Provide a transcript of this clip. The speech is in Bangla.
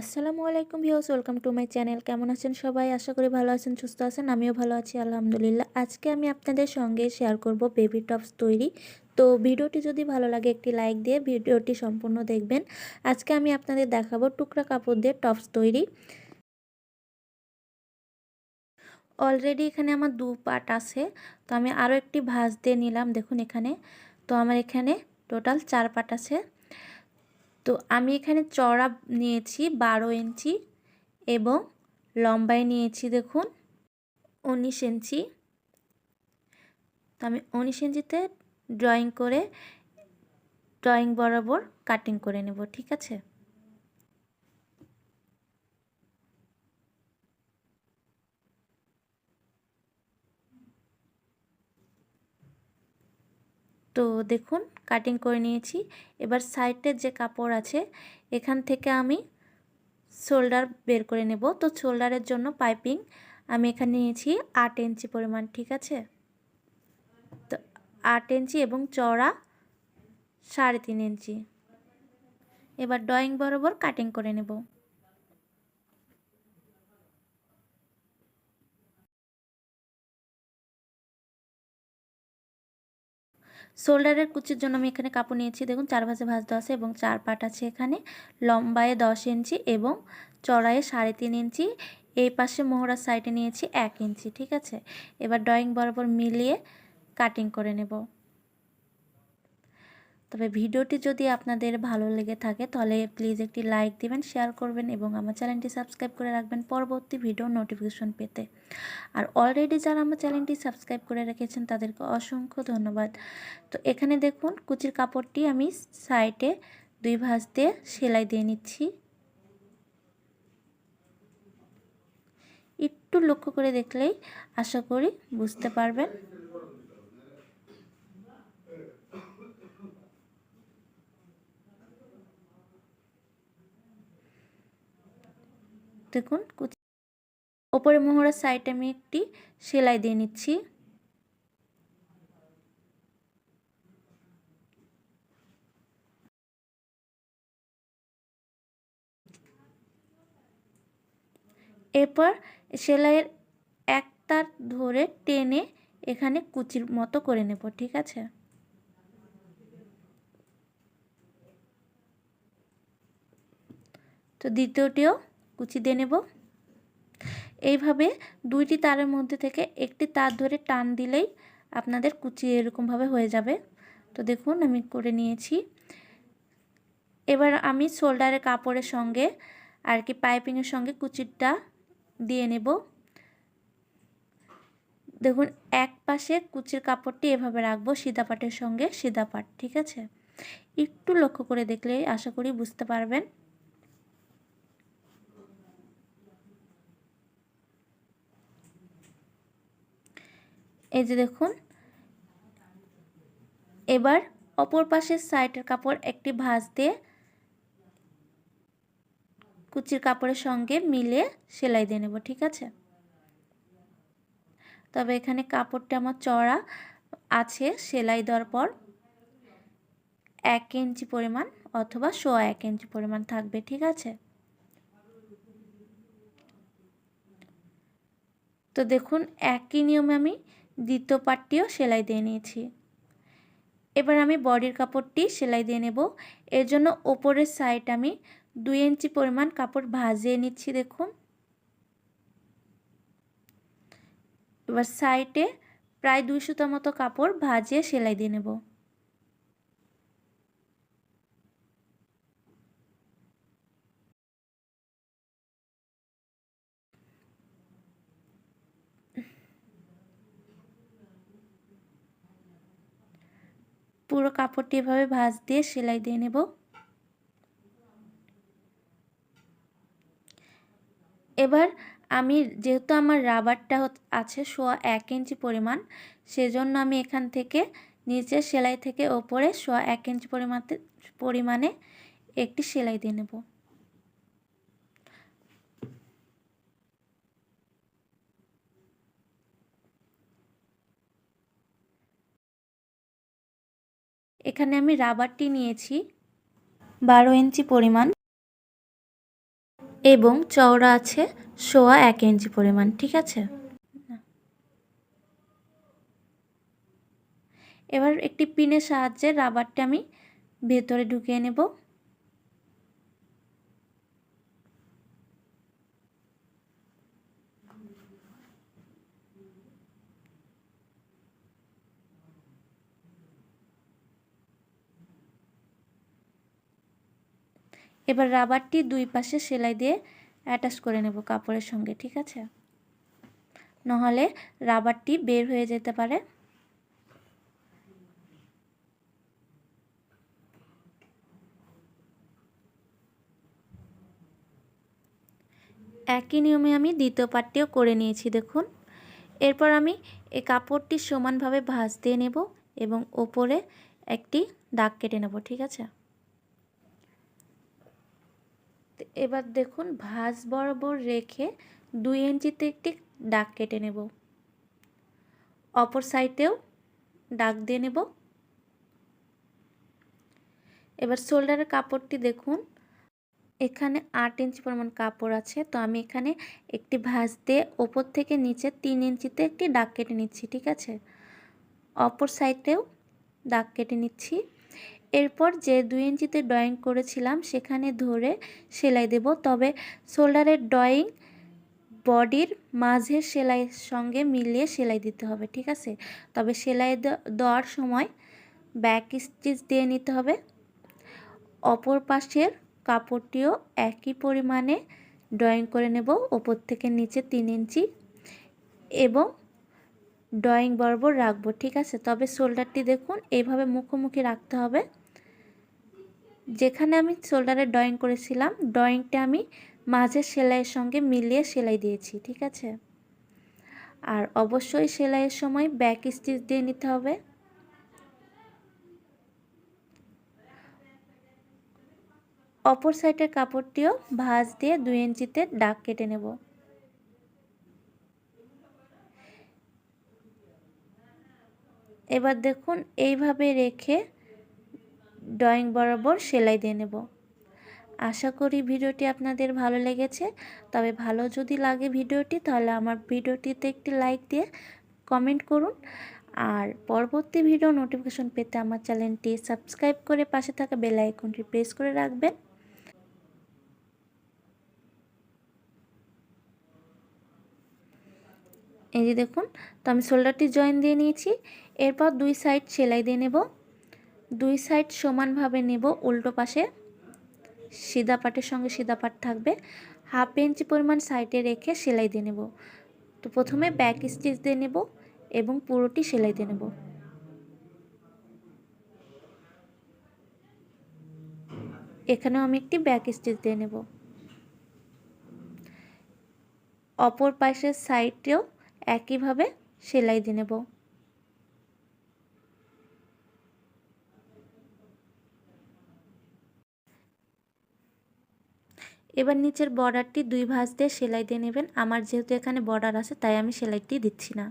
আসসালামু আলাইকুম views welcome to my channel. কেমন আছেন সবাই? আশা করি ভালো আছেন, সুস্থ আছেন, আমিও ভালো আছি, আলহামদুলিল্লাহ। আজকে আমি আপনাদের সঙ্গে শেয়ার করব বেবি টপস তৈরি। তো ভিডিওটি যদি ভালো লাগে, একটি লাইক দিয়ে ভিডিওটি সম্পূর্ণ দেখবেন। আজকে আমি আপনাদের দেখাবো টুকরা কাপড় দিয়ে টপস তৈরি। অলরেডি এখানে আমার দু পাট আছে। তো আমি আরও একটি ভাঁজ দিয়ে নিলাম, দেখুন এখানে। তো আমার এখানে টোটাল চার পাট আছে। তো আমি এখানে চড়া নিয়েছি বারো ইঞ্চি এবং লম্বায় নিয়েছি দেখুন উনিশ ইঞ্চি। তো আমি উনিশ ইঞ্চিতে ড্রয়িং করে ড্রয়িং বরাবর কাটিং করে নেব, ঠিক আছে? তো দেখুন কাটিং করে নিয়েছি। এবার সাইডের যে কাপড় আছে, এখান থেকে আমি শোল্ডার বের করে নেব। তো শোল্ডারের জন্য পাইপিং আমি এখানে নিয়েছি আট ইঞ্চি পরিমাণ, ঠিক আছে? তো আট ইঞ্চি এবং চড়া সাড়ে তিন ইঞ্চি। এবার ড্রয়িং বরাবর কাটিং করে নেব। শোল্ডারের কুচির জন্য আমি এখানে কাপড় নিয়েছি। দেখুন, চার ভাজে ভাজ দেওয়া আছে এবং চার পাট আছে এখানে। লম্বায় দশ ইঞ্চি এবং চড়াইয়ে সাড়ে তিন ইঞ্চি। এই পাশে মোহরার সাইডে নিয়েছি এক ইঞ্চি, ঠিক আছে? এবার ড্রয়িং বরাবর মিলিয়ে কাটিং করে নেব। তবে ভিডিওটি যদি আপনাদের ভালো লেগে থাকে, তাহলে প্লিজ একটি লাইক দিবেন শেয়ার করবেন এবং আমার চ্যানেলটি সাবস্ক্রাইব করে রাখবেন পরবর্তী ভিডিও নোটিফিকেশন পেতে। আর অলরেডি যারা আমার চ্যানেলটি সাবস্ক্রাইব করে রেখেছেন, তাদেরকে অসংখ্য ধন্যবাদ। তো এখানে দেখুন, কুচির কাপড়টি আমি সাইডে দুই ভাঁজ দিয়ে সেলাই দিয়ে নিচ্ছি। একটু লক্ষ্য করে দেখলেই আশা করি বুঝতে পারবেন। দেখুন, কুচি ওপরে মোহরার সাইডে আমি একটি সেলাই দিয়ে নিচ্ছি। এরপর সেলাইয়ের এক তার ধরে টেনে এখানে কুচির মতো করে নেব, ঠিক আছে? তো দ্বিতীয়টিও কুচি দিয়ে নেব। এইভাবে দুইটি তারের মধ্যে থেকে একটি তার ধরে টান দিলেই আপনাদের কুচি এরকমভাবে হয়ে যাবে। তো দেখুন, আমি করে নিয়েছি। এবার আমি শোল্ডারের কাপড়ের সঙ্গে আর কি পাইপিংয়ের সঙ্গে কুচিরটা দিয়ে নেব। দেখুন, এক পাশে কুচির কাপড়টি এভাবে রাখব, সিধা পাটের সঙ্গে সিধা পাট, ঠিক আছে? একটু লক্ষ্য করে দেখলে আশা করি বুঝতে পারবেন। এই যে দেখুন। এবার অপর পাশের সাইডের কাপড় একটি ভাঁজ দিয়ে কুচির কাপড়ের সঙ্গে মিলে সেলাই দিয়ে নেব, ঠিক আছে? তবে এখানে কাপড়টা আমার চড়া আছে, সেলাই দেওয়ার পর এক ইঞ্চি পরিমাণ অথবা সোয়া এক ইঞ্চি পরিমাণ থাকবে, ঠিক আছে? তো দেখুন, একই নিয়মে আমি দ্বিতীয় পাটটিও সেলাই দিয়ে নিয়েছি। এবার আমি বডির কাপড়টি সেলাই দিয়ে নেব। এর জন্য ওপরের সাইড আমি দুই ইঞ্চি পরিমাণ কাপড় ভাজিয়ে নিচ্ছি, দেখুন। এবার সাইডে প্রায় দুই সুতো মতো কাপড় ভাজিয়ে সেলাই দিয়ে নেব। পুরো কাপড়টি এভাবে ভাঁজ দিয়ে সেলাই দিয়ে নেব। এবার আমি যেহেতু আমার রাবারটা আছে সোয়া এক ইঞ্চি পরিমাণ, সেজন্য আমি এখান থেকে নিচে সেলাই থেকে ওপরে সোয়া এক ইঞ্চি পরিমাণে পরিমাণে একটি সেলাই দিয়ে নেব। এখানে আমি রাবারটি নিয়েছি। বারো ইঞ্চি পরিমাণ। এবং চওড়া আছে সোয়া এক ইঞ্চি পরিমাণ, ঠিক আছে? এবার একটি পিনের সাহায্যে রাবারটা আমি ভেতরে ঢুকিয়ে নেব। এবার রাবারটি দুই পাশে সেলাই দিয়ে অ্যাটাচ করে নেব কাপড়ের সঙ্গে, ঠিক আছে? নাহলে রাবারটি বের হয়ে যেতে পারে। একই নিয়মে আমি দ্বিতীয় পাটটিও করে নিয়েছি, দেখুন। এরপর আমি এই কাপড়টি সমানভাবে ভাঁজ দিয়ে নেব এবং ওপরে একটি দাগ কেটে নেব, ঠিক আছে? এবার দেখুন ভাঁজ বরাবর রেখে দুই ইঞ্চিতে একটি দাগ কেটে নেব। অপর সাইডেও দাগ দিয়ে নেব। এবার শোল্ডারের কাপড়টি দেখুন। এখানে আট ইঞ্চি পরিমাণ কাপড় আছে। তো আমি এখানে একটি ভাঁজ দিয়ে ওপর থেকে নিচে তিন ইঞ্চিতে একটি দাগ কেটে নিচ্ছি, ঠিক আছে? অপর সাইডেও দাগ কেটে নিচ্ছি। এরপর যে দুই ইঞ্চিতে ড্রয়িং করেছিলাম, সেখানে ধরে সেলাই দেব। তবে শোল্ডারের ড্রয়িং বডির মাঝের সেলাইয়ের সঙ্গে মিলিয়ে সেলাই দিতে হবে, ঠিক আছে? তবে সেলাই দেওয়ার সময় ব্যাক স্টিচ দিয়ে নিতে হবে। অপর পাশের কাপড়টিও একই পরিমাণে ড্রয়িং করে নেব, ওপর থেকে নিচে তিন ইঞ্চি। এবং ড্রয়িং বরাবর রাখব, ঠিক আছে? তবে শোল্ডারটি দেখুন এইভাবে মুখোমুখি রাখতে হবে। যেখানে আমি শোল্ডারে ড্রয়িং করেছিলাম, ড্রয়িংটা আমি মাঝের সেলাইয়ের সঙ্গে মিলিয়ে সেলাই দিয়েছি, ঠিক আছে? আর অবশ্যই সেলাইয়ের সময় ব্যাক স্টিচ দিয়ে নিতে হবে। অপর সাইডের কাপড়টিও ভাঁজ দিয়ে দুই ইঞ্চিতে দাগ কেটে নেব। এবার দেখুন, এইভাবে রেখে ড্রয়িং বরাবর সেলাই দিয়ে নেব। আশা করি ভিডিওটি আপনাদের ভালো লেগেছে। তবে ভালো যদি লাগে ভিডিওটি, তাহলে আমার ভিডিওটিতে একটি লাইক দিয়ে কমেন্ট করুন। আর পরবর্তী ভিডিও নোটিফিকেশন পেতে আমার চ্যানেলটি সাবস্ক্রাইব করে পাশে থাকা বেল আইকনটি প্রেস করে রাখবেন। এই যে দেখুন, তো আমি শোল্ডারটি জয়েন দিয়ে নিয়েছি। এরপর দুই সাইড সেলাই দিয়ে নেব। দুই সাইড সমানভাবে নেব, উল্টো পাশে সিধা পাটের সঙ্গে সিধা পাট থাকবে। হাফ ইঞ্চি পরিমাণ সাইডে রেখে সেলাই দিয়ে নেব। তো প্রথমে ব্যাক স্টিচ দিয়ে নেব এবং পুরোটি সেলাই দিয়ে নেব। এখানেও আমি একটি ব্যাক স্টিচ দিয়ে নেব। অপর পাশের সাইডেও একইভাবে সেলাই দিয়ে নেব। এবার নিচের বর্ডারটি দুই ভাঁজ দিয়ে সেলাই দিয়ে নেবেন। আমার যেহেতু এখানে বর্ডার আছে, তাই আমি সেলাইটি দিচ্ছি না।